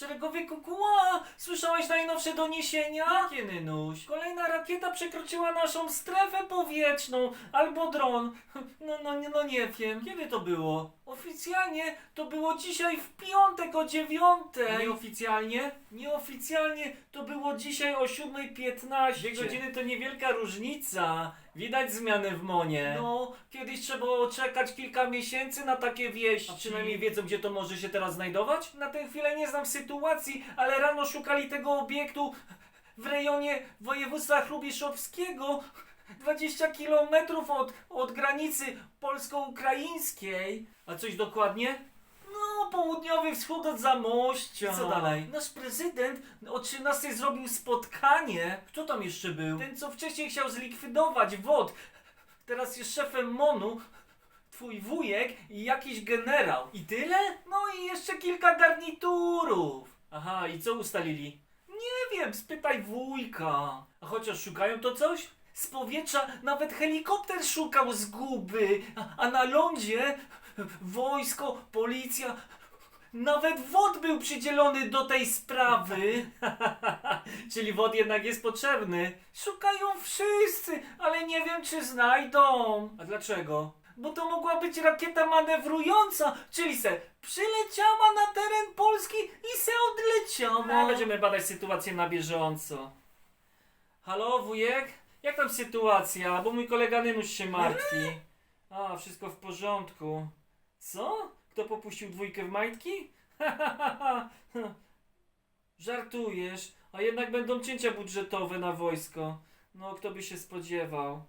Szeregowy kukuła! Słyszałeś najnowsze doniesienia? Jakie Nynuś? Kolejna rakieta przekroczyła naszą strefę powietrzną. Albo dron. No, no, nie- no nie wiem. Kiedy to było? Oficjalnie to było dzisiaj w piątek o dziewiątej. Nieoficjalnie? Nieoficjalnie to było dzisiaj o 7.15. Dwie godziny to niewielka różnica. Widać zmiany w Monie. No, kiedyś trzeba było czekać kilka miesięcy na takie wieści. A przynajmniej wiedzą, gdzie to może się teraz znajdować? Na tę chwilę nie znam sytuacji, ale rano szukali tego obiektu w rejonie województwa chrubieszowskiego. 20 kilometrów od, od granicy polsko-ukraińskiej. A coś dokładnie? Południowy wschód od Zamościa. I co dalej? Nasz prezydent o 13 zrobił spotkanie. Kto tam jeszcze był? Ten, co wcześniej chciał zlikwidować WOD. Teraz jest szefem MONU. Twój wujek i jakiś generał. I tyle? No i jeszcze kilka garniturów. Aha, i co ustalili? Nie wiem, spytaj wujka. A chociaż szukają to coś? Z powietrza nawet helikopter szukał zguby, a, a na lądzie wojsko, policja, nawet wod był przydzielony do tej sprawy. Czyli wod jednak jest potrzebny. Szukają wszyscy, ale nie wiem czy znajdą. A dlaczego? Bo to mogła być rakieta manewrująca, czyli se przyleciała na teren Polski i se odleciała. No. będziemy badać sytuację na bieżąco. Halo, wujek? Jak tam sytuacja? Bo mój kolega Nynuś się martwi. A, wszystko w porządku. Co? Kto popuścił dwójkę w majtki? Żartujesz, a jednak będą cięcia budżetowe na wojsko. No, kto by się spodziewał.